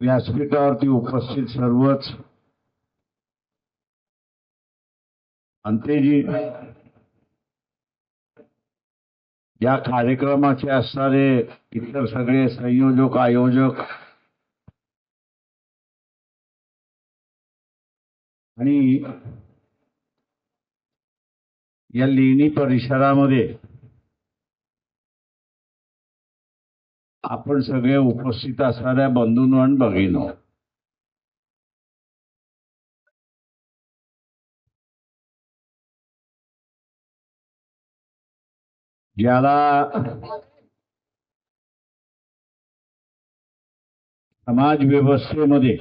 व्यासपीठावरती उपस्थित सर्वच. अंतेजी या कार्यक्रमाचे असणारे इतर सगळे संयोजक आयोजक आणि या लेणी परिसरामध्ये आपण सगळे उपस्थित असणाऱ्या बंधूंनो आणि भगिनो ज्याला समाज व्यवस्थेमध्ये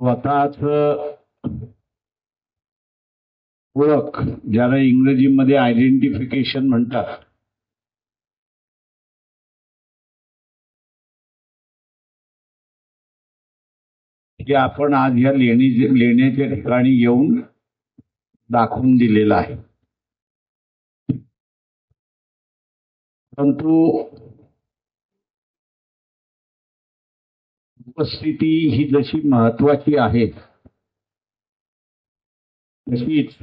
स्वतःच ओळख ज्याला इंग्रजीमध्ये आयडेंटिफिकेशन म्हणतात. की आपण आज ह्या लेणी लेण्याच्या ठिकाणी येऊन दाखवून दिलेलं आहे. परंतु उपस्थिती ही जशी महत्वाची आहे तशीच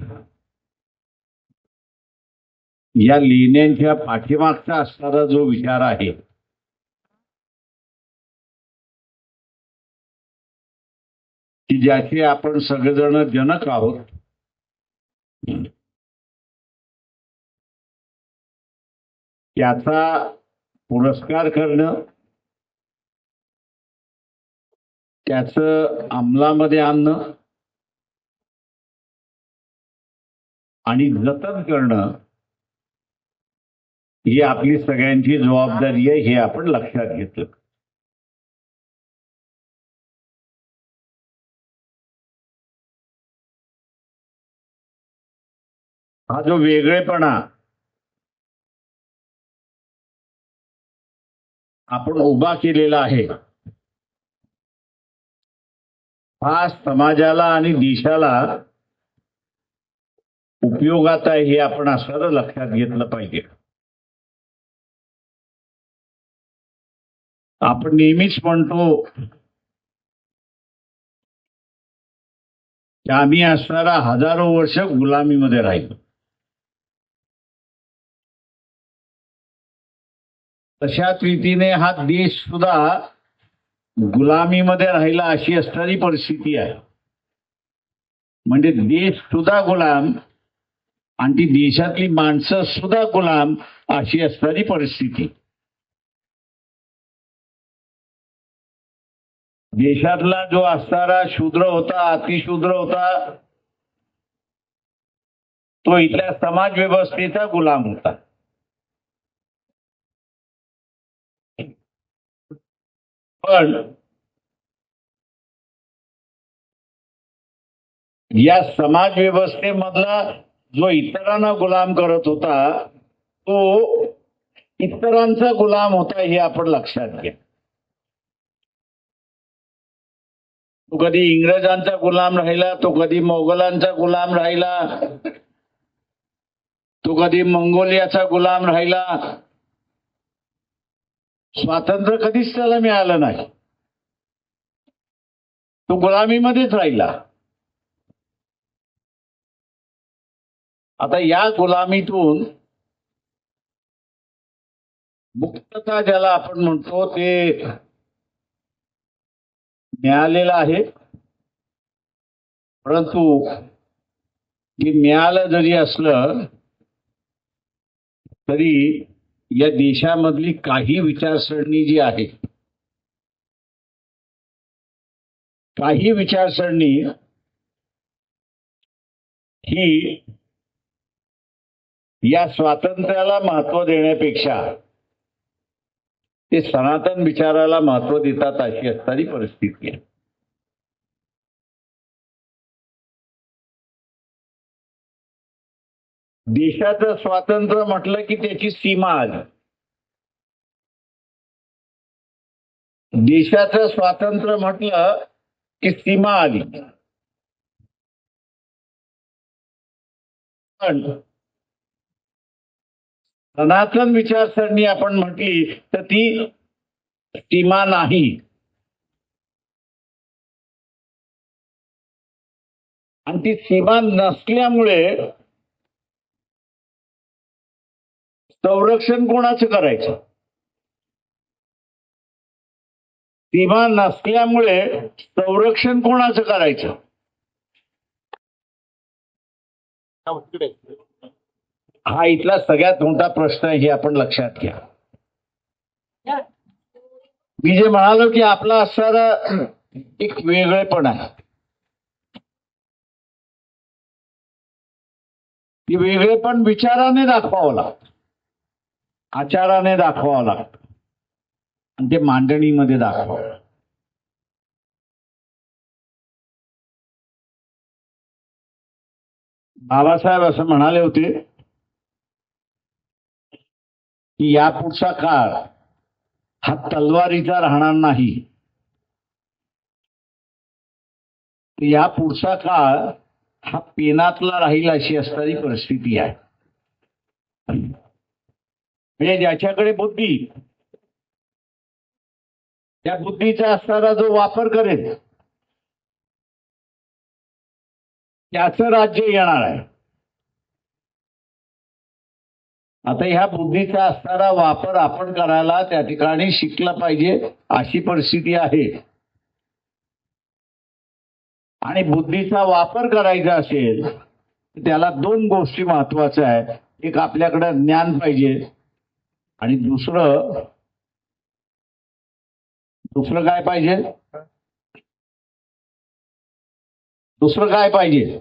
या लेण्यांच्या पाठीमागचा असणारा जो विचार आहे की ज्याचे आपण सगळेजण जनक आहोत त्याचा पुरस्कार करणं त्याचं अंमलामध्ये आणणं आणि जतन करणं ही आपली सगळ्यांची जबाबदारी आहे हे आपण लक्षात घेतलं. हा जो वेगळेपणा आपण उभा केलेला आहे हा समाजाला आणि देशाला उपयोगात आहे हे आपण असणारं लक्षात घेतलं पाहिजे. आपण नेहमीच म्हणतो की आम्ही असणारा हजारो वर्ष गुलामीमध्ये राहिलो. तशाच रीतीने हा देश सुद्धा गुलामीमध्ये राहिला अशी असणारी परिस्थिती आहे. म्हणजे देश सुद्धा गुलाम आणि ती देशातली माणसं सुद्धा गुलाम अशी असणारी परिस्थिती. देशातला जो असणारा शूद्र होता अतिशूद्र होता तो इथल्या समाज व्यवस्थेचा गुलाम होता. पण या समाज व्यवस्थेमधला जो इतरांना गुलाम करत होता तो इतरांचा गुलाम होता हे आपण लक्षात घ्या. तो कधी इंग्रजांचा गुलाम राहिला तो कधी मोगलांचा गुलाम राहिला तो कधी मंगोलियाचा गुलाम राहिला. स्वातंत्र्य कधीच त्याला मिळालं नाही. तो गुलामीमध्येच राहिला. आता या गुलामीतून मुक्तता ज्याला आपण म्हणतो ते मिळालेलं आहे. परंतु हे मिळालं जरी असलं तरी या देशामधली काही विचारसरणी जी आहे काही विचारसरणी ही या स्वातंत्र्याला महत्त्व देण्यापेक्षा ते सनातन विचाराला महत्त्व देतात अशी असणारी परिस्थिती आहे. देशाचं स्वातंत्र्य म्हटलं की त्याची सीमा आली देशाचं स्वातंत्र्य म्हटलं की सीमा आली. पण सनातन विचारसरणी आपण म्हटली तर ती सीमा नाही. आणि ती सीमा नसल्यामुळे संरक्षण कोणाचं करायचं? सीमा नसल्यामुळे संरक्षण कोणाचं करायचं? हा इथला सगळ्यात मोठा प्रश्न आहे हे आपण लक्षात घ्या. मी जे म्हणालो की आपला असणारा एक वेगळेपण आहे. ती वेगळेपण विचाराने दाखवावं लागतं. आचाराने दाखवावं लागतं. आणि ते मांडणीमध्ये दाखवावं. बाबासाहेब असं म्हणाले होते की यापुढचा काळ हा तलवारीचा राहणार नाही. या पुढचा काळ हा पेनातला राहील अशी असणारी परिस्थिती आहे. म्हणजे ज्याच्याकडे बुद्धी त्या बुद्धीचा असणारा जो वापर करेल त्याचं राज्य येणार आहे. आता ह्या बुद्धीचा असणारा वापर आपण करायला त्या ठिकाणी शिकला पाहिजे अशी परिस्थिती आहे. आणि बुद्धीचा वापर करायचा असेल त्याला दोन गोष्टी महत्त्वाच्या आहेत. एक आपल्याकडे ज्ञान पाहिजे आणि दुसरं दुसरं काय पाहिजे? दुसरं काय पाहिजे?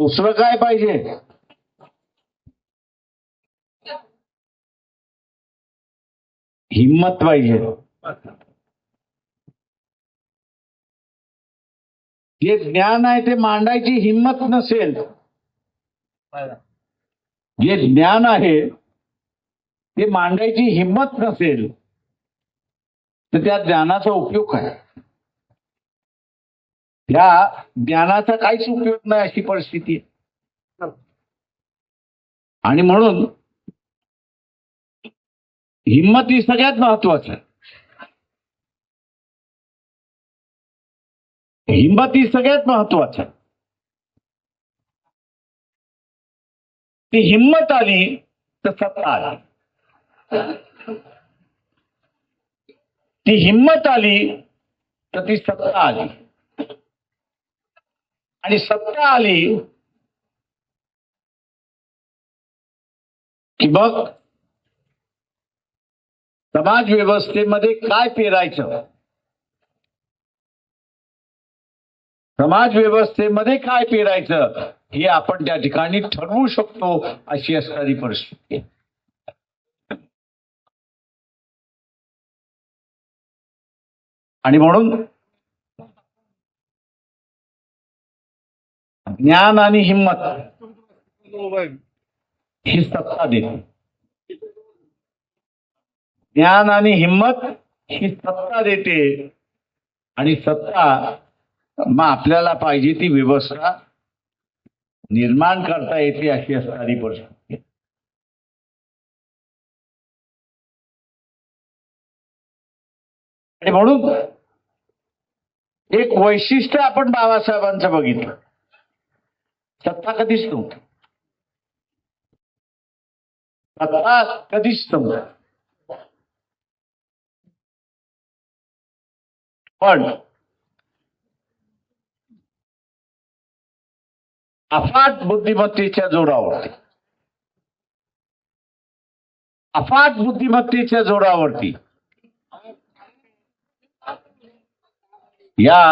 दुसरं काय पाहिजे? हिम्मत पाहिजे. जे ज्ञान आहे ते मांडायची हिंमत नसेल जे ज्ञान आहे ते मांडायची हिंमत नसेल तर त्या ज्ञानाचा उपयोग काय? ह्या ज्ञानाचा काहीच उपयोग नाही अशी परिस्थिती आहे. आणि म्हणून हिंमत ही सगळ्यात महत्वाचं आहे. हिंमत ही सगळ्यात महत्वाचं आहे. ती हिंमत आली तर सत्ता आली. ती हिंमत आली तर ती सत्ता आली. आणि सत्ता आली की मग समाज व्यवस्थेमध्ये काय पेरायचं समाज व्यवस्थेमध्ये काय पेरायचं हे आपण त्या ठिकाणी ठरवू शकतो अशी असणारी परिस्थिती आहे. आणि म्हणून ज्ञान आणि हिंमत. ही सत्ता देते ज्ञान आणि हिंमत ही सत्ता देते. आणि सत्ता मग आपल्याला पाहिजे ती व्यवस्था निर्माण करता येते अशी असणारी परिस्थिती. आणि म्हणून एक वैशिष्ट्य आपण बाबासाहेबांचं बघितलं. सत्ता कधीच नव्हती. सत्ता कधीच नव्हती. पण अफाट बुद्धिमत्तेच्या जोरावरती अफाट बुद्धिमत्तेच्या जोरावरती या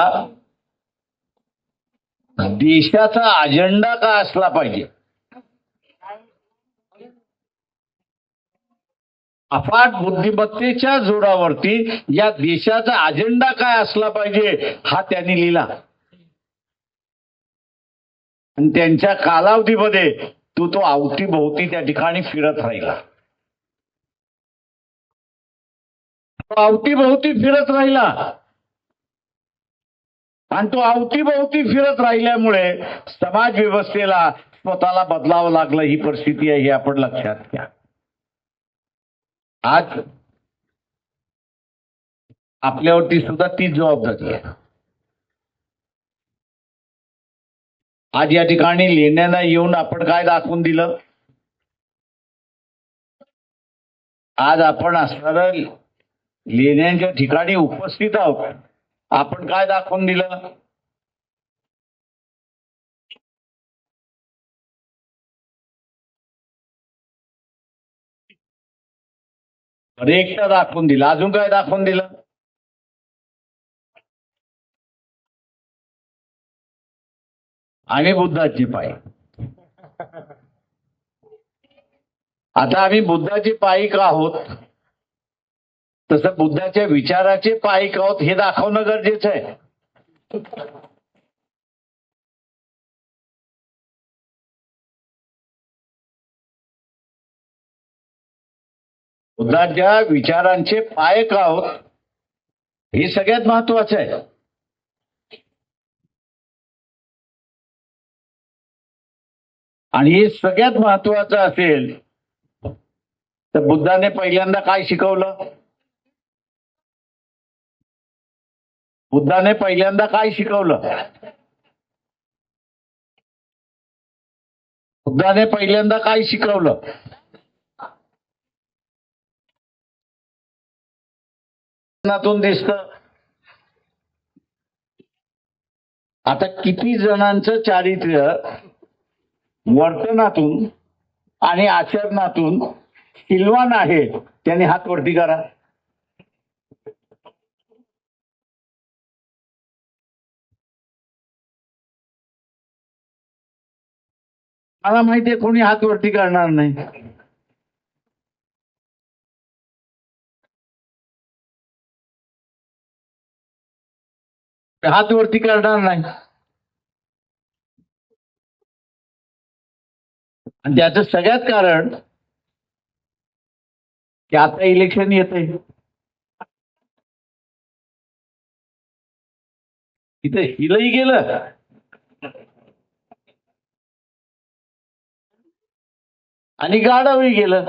देशाचा अजेंडा काय असला पाहिजे? अफाट बुद्धिमत्तेच्या जोरावरती या देशाचा अजेंडा काय असला पाहिजे हा त्यांनी लिहिला. आणि त्यांच्या कालावधीमध्ये तो तो अवतीभोवती त्या ठिकाणी फिरत राहिला. तो अवतीभोवती फिरत राहिला. आणि तो अवतीभोवती फिरत राहिल्यामुळे समाज व्यवस्थेला स्वतःला बदलावं लागलं. ही परिस्थिती आहे हे आपण लक्षात घ्या. आज आपल्यावरती सुद्धा तीच जबाबदारी आहे. आज या ठिकाणी लेण्यांना येऊन आपण काय दाखवून दिलं? आज आपण असणार लेण्यांच्या ठिकाणी उपस्थित आहोत. आपण काय दाखवून दिलं? एकटा दाखवून दिलं. अजून काय दाखवून दिलं? आम्ही बुद्धाचे पायी. आता आम्ही बुद्धाचे का आहोत? तसं बुद्धाच्या विचाराचे पायिक आहोत हे दाखवणं गरजेचं आहे. बुद्धाच्या विचारांचे पायक आहोत हे सगळ्यात महत्वाचं आहे. आणि हे सगळ्यात महत्वाचं असेल तर बुद्धाने पहिल्यांदा काय शिकवलं? बुद्धाने पहिल्यांदा काय शिकवलं? बुद्धाने पहिल्यांदा काय शिकवलं? दिसत. आता किती जणांचं चारित्र्य वर्तनातून आणि आचरणातून किल्वान आहे त्याने हात वरती करा. मला माहितीये कोणी हात वरती करणार नाही. हात वरती करणार नाही. आणि त्याचं सगळ्यात कारण की आता इलेक्शन येत आहे इथं हिलही गेलं. आणि गाडवही गेलं.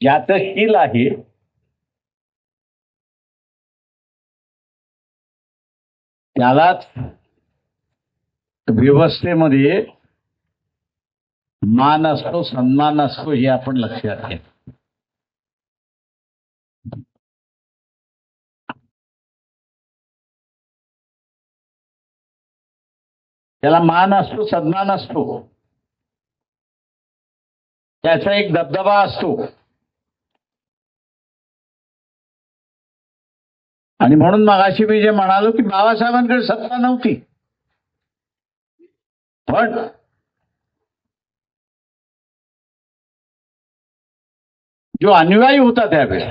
याच हिल आहे. त्यालाच व्यवस्थेमध्ये मान असतो सन्मान असतो हे आपण लक्षात घ्या त्याला मान असतो सन्मान असतो. त्याचा एक दबदबा असतो. आणि म्हणून मगाशी मी जे म्हणालो की बाबासाहेबांकडे सत्ता नव्हती. पण जो अनुयायी होता त्यावेळेस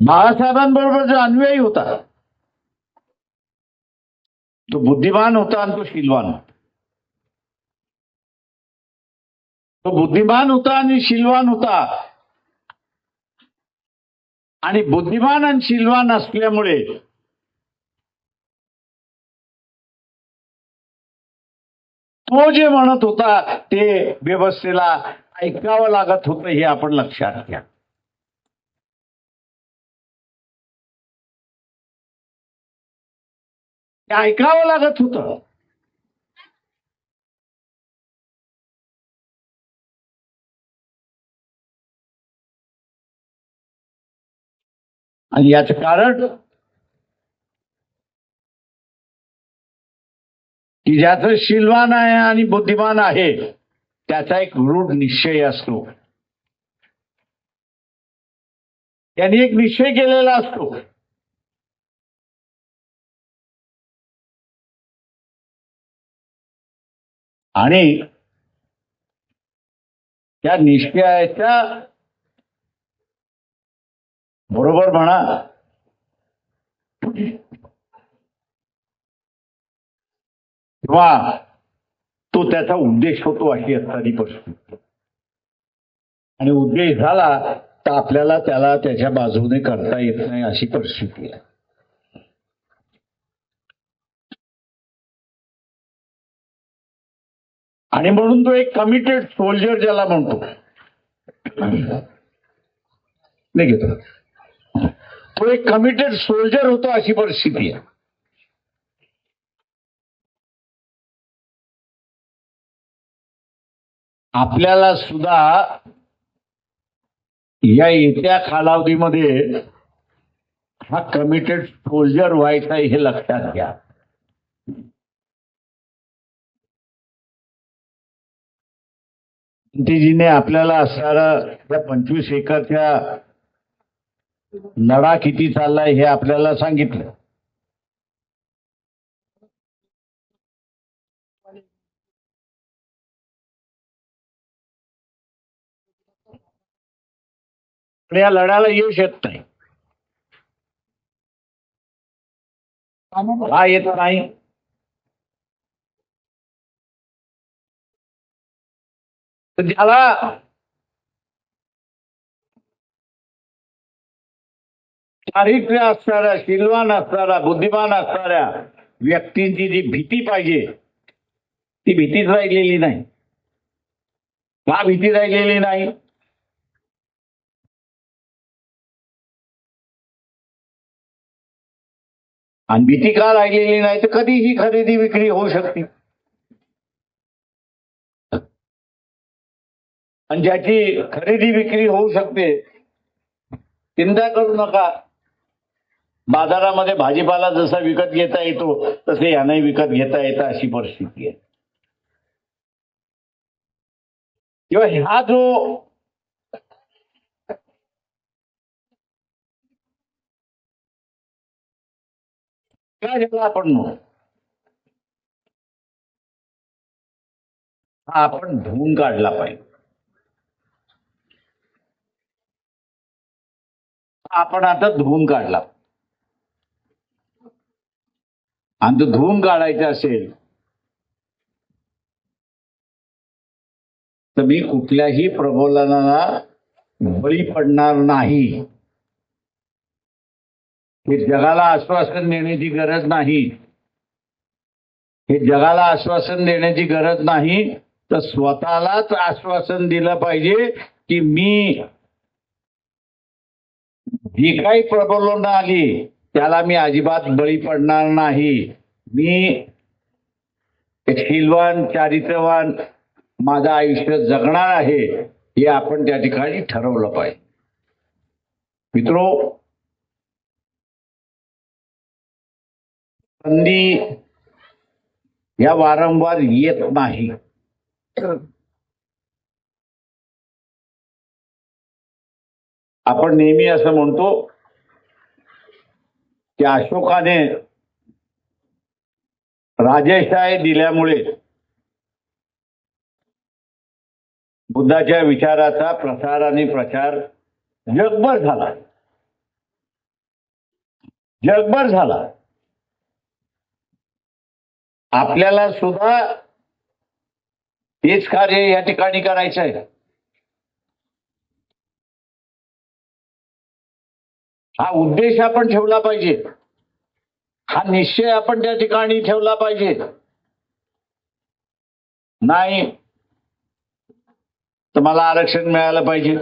बाळासाहेबांबरोबर जो अनुयायी होता तो बुद्धिमान होता आणि तो शीलवान होता. तो बुद्धिमान होता आणि शीलवान होता. आणि बुद्धिमान आणि शीलवान असल्यामुळे तो जे म्हणत होता ते व्यवस्थेला ऐकावं लागत होतं हे आपण लक्षात घ्या. ते ऐकावं लागत होतं. आणि याचं कारण? की ज्याचं शिलवान आहे आणि बुद्धिमान आहे त्याचा एक रूढ निश्चय असतो. त्यांनी एक निश्चय केलेला असतो. आणि त्या निश्चयाच्या बरोबर म्हणा. किंवा तो त्याचा उद्देश होतो अशी असणारी परिस्थिती आणि उद्देश झाला तर आपल्याला त्याला त्याच्या बाजूने करता येत नाही अशी परिस्थिती आहे. आणि म्हणून तो एक कमिटेड सोल्जर ज्याला म्हणतो. नाही घेतो. तो एक कमिटेड सोल्जर होतो अशी परिस्थिती आहे. आपल्याला सुद्धा या येत्या कालावधीमध्ये हा कमिटेड सोल्जर व्हायचा आहे हे लक्षात घ्या. गांधीजीने आपल्याला असणारा त्या पंचवीस एकरच्या लढा किती चाललाय हे आपल्याला सांगितलं. पण या लढ्याला यश येत नाही. हा येत नाही. तर चारित्र्य असणाऱ्या शिलवान असणाऱ्या बुद्धिमान असणाऱ्या व्यक्तींची जी भीती पाहिजे ती भीतीच राहिलेली नाही. का भीती राहिलेली नाही? आणि भीती का राहिलेली नाही? तर कधीही खरेदी विक्री होऊ शकते. आणि ज्याची खरेदी विक्री होऊ शकते चिंता करू नका. बाजारामध्ये भाजीपाला जसा विकत घेता येतो तसे यांनाही विकत घेता येतं अशी परिस्थिती आहे. किंवा हा जो आपण हा आपण धुवून काढला पाहिजे. आपण आता धुवून काढला. आणि तो धुवून काढायचा असेल तर मी कुठल्याही प्रबोधनाला बळी पडणार नाही. हे जगाला आश्वासन देण्याची गरज नाही. हे जगाला आश्वासन देण्याची गरज नाही. तर स्वतःलाच आश्वासन दिलं पाहिजे की मी जी काही प्रबोधन आली त्याला मी अजिबात बळी पडणार नाही. मी एक शीलवान चारित्रवान माझं आयुष्य जगणार आहे हे आपण त्या ठिकाणी ठरवलं पाहिजे. मित्रो संधी या वारंवार येत नाही. आपण नेहमी असं म्हणतो की अशोकाने राजेशाही दिल्यामुळे बुद्धाच्या विचाराचा प्रसार आणि प्रचार जगभर झाला. जगभर झाला. आपल्याला सुद्धा तेच कार्य या ठिकाणी करायचं आहे हा उद्देश आपण ठेवला पाहिजे. हा निश्चय आपण त्या ठिकाणी ठेवला पाहिजे. नाही तर मला आरक्षण मिळालं पाहिजे.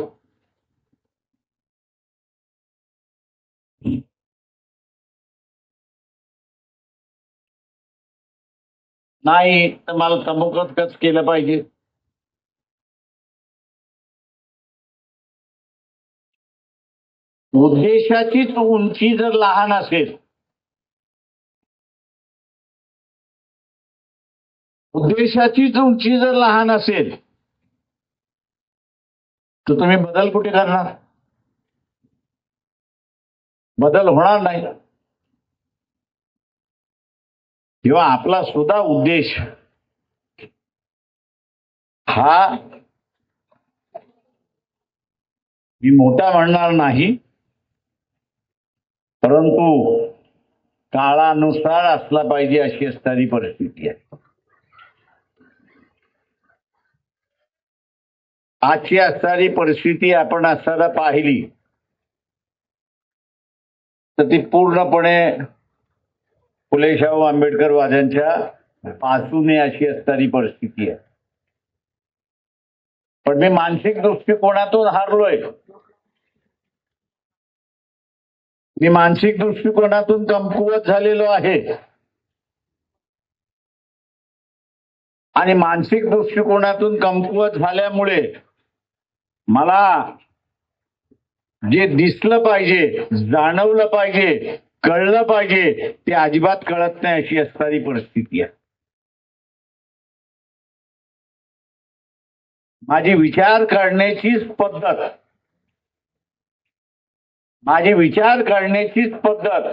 नाही तर मला तमुकच केलं पाहिजे? उद्देशाचीच उंची जर लहान असेल उद्देशाचीच उंची जर लहान असेल तर तुम्ही बदल कुठे करणार? बदल होणार नाही. किंवा आपला सुद्धा उद्देश हा मी मोठा म्हणणार नाही परंतु काळानुसार असला पाहिजे अशी असणारी परिस्थिती आहे. आजची असणारी परिस्थिती आपण असताना पाहिली तर ती पूर्णपणे फुले शाहू आंबेडकर वाद्यांच्या पासून अशी असणारी परिस्थिती आहे. पण मी मानसिक दृष्टिकोनातून हारलोय. मी मानसिक दृष्टिकोनातून कमकुवत झालेलो आहे. आणि मानसिक दृष्टिकोनातून कमकुवत झाल्यामुळे मला जे दिसलं पाहिजे जाणवलं पाहिजे कळलं पाहिजे ते अजिबात कळत नाही अशी असणारी परिस्थिती आहे. माझी विचार करण्याचीच पद्धत माझी विचार करण्याचीच पद्धत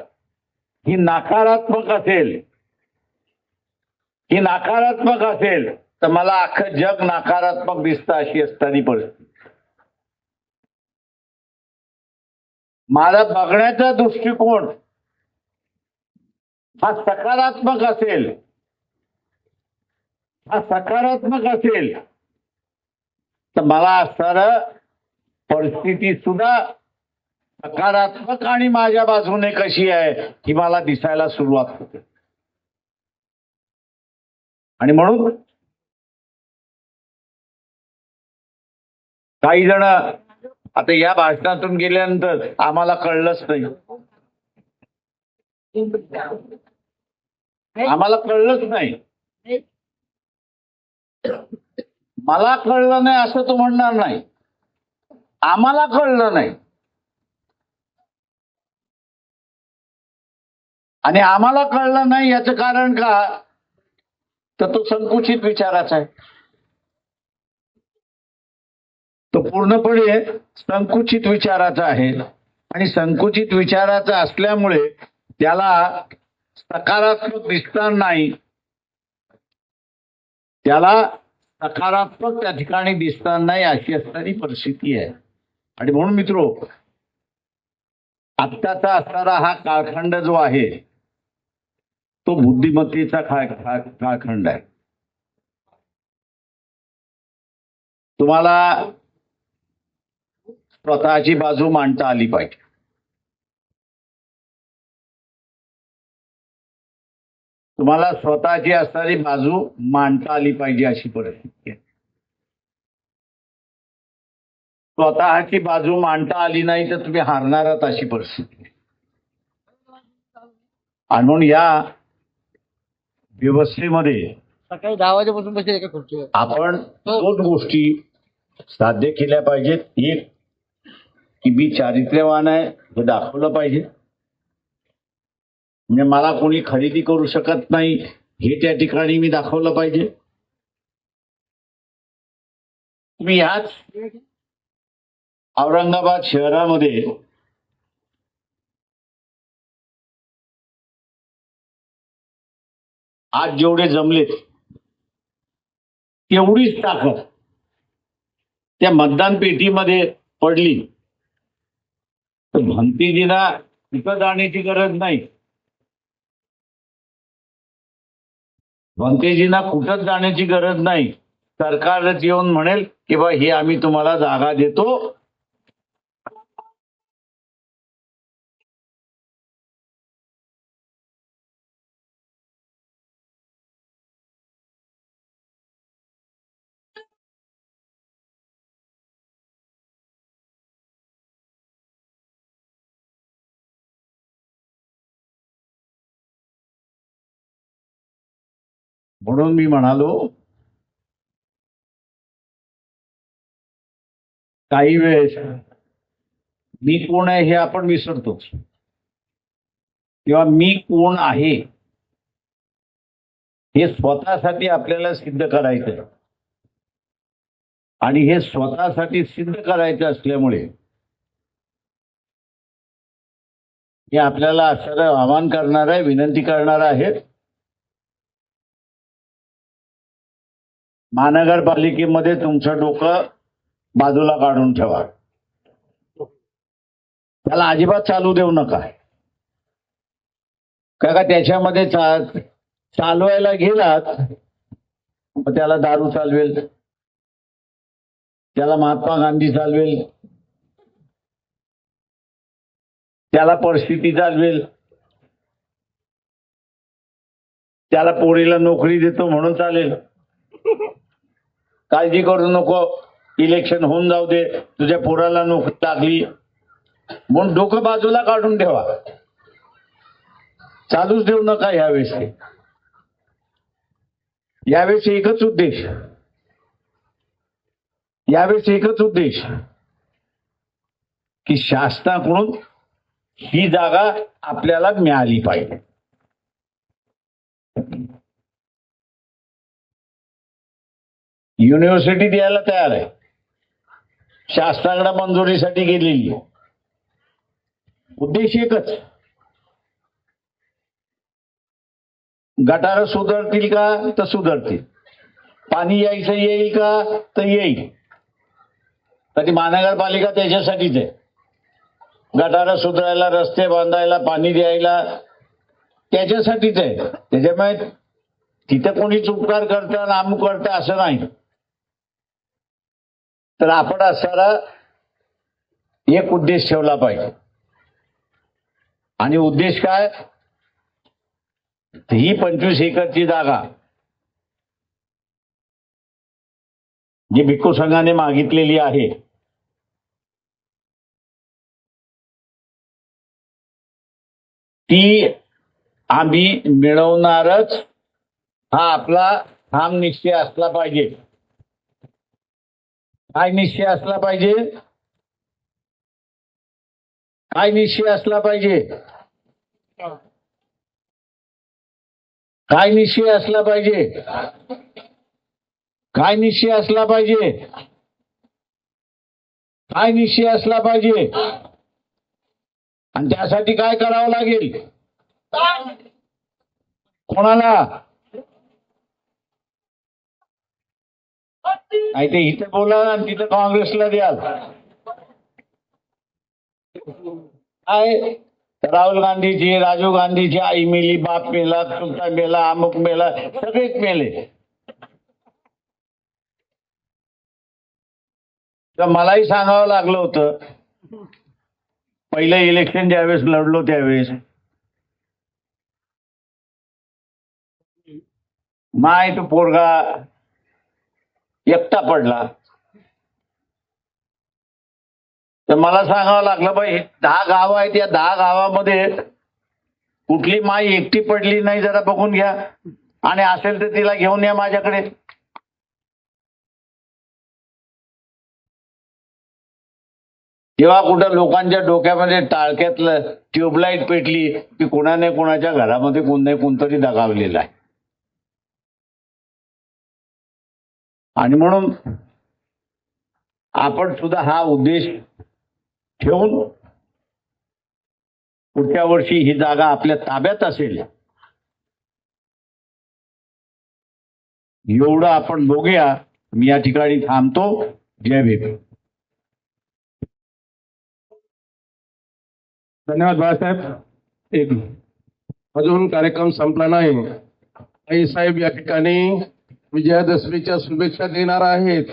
ही नकारात्मक असेल ही नकारात्मक असेल तर मला अख्खं जग नकारात्मक दिसतं अशी असताना परिस्थिती. माझा बघण्याचा दृष्टिकोन हा सकारात्मक असेल हा सकारात्मक असेल तर मला असणार परिस्थिती सुद्धा सकारात्मक आणि माझ्या बाजूने कशी आहे ही मला दिसायला सुरुवात होते. आणि म्हणून काही जण आता या भाषणातून गेल्यानंतर आम्हाला कळलंच नाही. आम्हाला कळलंच नाही. मला कळलं नाही असं तो म्हणणार नाही. आम्हाला कळलं नाही. आणि आम्हाला कळलं नाही याचं कारण का? तर तो संकुचित विचाराचा आहे. तो पूर्णपणे संकुचित विचाराचा आहे. आणि संकुचित विचाराचा असल्यामुळे त्याला सकारात्मक दिसणार नाही. त्याला सकारात्मक त्या ठिकाणी दिसणार नाही अशी असणारी परिस्थिती आहे. आणि म्हणून मित्रो आत्ताचा असणारा हा काळखंड जो आहे तो बुद्धिमत्तेचा काय काळ- काळखंड आहे. तुम्हाला स्वतःची बाजू मांडता आली पाहिजे. तुम्हाला स्वतःची असणारी बाजू मांडता आली पाहिजे अशी परिस्थिती आहे. स्वतःची बाजू मांडता आली नाही तर तुम्ही हारणार आहात अशी परिस्थिती आहे. आणि म्हणून या व्यवस्थेमध्ये सकाळी दहा वाजेपासून बसेल एका खुर्चीवर. आपण दोन गोष्टी साध्य केल्या पाहिजेत. एक की मी चारित्र्यवान आहे हे दाखवलं पाहिजे. म्हणजे मला कोणी खरेदी करू शकत नाही हे त्या ठिकाणी मी दाखवलं पाहिजे. तुम्ही याच औरंगाबाद शहरामध्ये आज जेवढे जमलेत तेवढीच ताकद त्या मतदान पेटीमध्ये पडली. तर भंतीजीला तिथं जाण्याची गरज नाही. भंतेजींना कुठंच जाण्याची गरज नाही. सरकारच येऊन म्हणेल की बा हे आम्ही तुम्हाला जागा देतो. म्हणून मी म्हणालो काही वेळेस मी कोण आहे हे आपण विसरतो किंवा मी कोण आहे हे स्वतःसाठी आपल्याला सिद्ध करायचं आणि हे स्वतःसाठी सिद्ध करायचं असल्यामुळे हे आपल्याला असं आवाहन करणार आहे विनंती करणार आहेत. महानगरपालिकेमध्ये तुमचं डोकं बाजूला काढून ठेवा. त्याला अजिबात चालू देऊ नका. का का त्याच्यामध्ये चा- चालवायला गेलात मग त्याला दारू चालवेल. त्याला महात्मा गांधी चालवेल. त्याला परिस्थिती चालवेल. त्याला पोरीला नोकरी देतो म्हणून चालेल. काळजी करू नको. इलेक्शन होऊन जाऊ दे. तुझ्या पोराला नोकरी लागली. म्हणून डोकं बाजूला काढून ठेवा. चालूच देऊ नका यावेळेस यावेळेस एकच उद्देश. यावेळेस एकच उद्देश. की शासनाकडून ही जागा आपल्याला मिळाली पाहिजे. युनिव्हर्सिटी द्यायला तयार आहे. शासनाकडे मंजुरीसाठी गेलेली उद्देश एकच. गटार सुधारतील का तर सुधारतील. पाणी यायचं येईल का तर येईल. तर ती महानगरपालिका त्याच्यासाठीच आहे. गटार सुधारायला रस्ते बांधायला पाणी द्यायला त्याच्यासाठीच आहे. त्याच्यामुळे तिथं कोणीच उपकार करतं नाम करतं असं नाही. तर आपण असणारा एक उद्देश ठेवला पाहिजे. आणि उद्देश काय? ही पंचवीस एकरची जागा जी भिक्खू संघाने मागितलेली आहे ती आम्ही मिळवणारच हा आपला ठाम निश्चय असला पाहिजे. काय निश्चय असला पाहिजे. काय निश्चय असला पाहिजे. काय निश्चय असला पाहिजे. काय निश्चय असला पाहिजे. काय निश्चय असला पाहिजे. आणि त्यासाठी काय करावं लागेल? कोणाला? नाही ते इथे बोला आणि तिथे काँग्रेसला द्याल. काय राहुल गांधीची राजीव गांधीची आई मेली बाप मेला तुमचा मेला अमुक मेला सगळेच मेले. तर मलाही सांगावं लागलं होतं. पहिलं इलेक्शन ज्यावेळेस लढलो त्यावेळेस. माय तो पोरगा एकटा पडला. तर मला सांगावं लागलं बाई दहा गाव आहेत या दहा गावामध्ये कुठली माई एकटी पडली नाही जरा बघून घ्या. आणि असेल तर तिला घेऊन या माझ्याकडे. जेव्हा कुठं लोकांच्या डोक्यामध्ये टाळक्यातलं ट्यूबलाईट पेटली की कुणाने कुणाच्या घरामध्ये कोण नाही कोणतरी दगावलेला आहे. आणि म्हणून आपण सुद्धा हा उद्देश ठेवून पुढच्या वर्षी ही जागा आपल्या ताब्यात असेल एवढं आपण बघूया. मी या ठिकाणी थांबतो. जय भीम. धन्यवाद बाळासाहेब. एक अजून कार्यक्रम संपला नाही. आई साहेब या ठिकाणी विजयादशमीच्या शुभेच्छा देणार आहेत.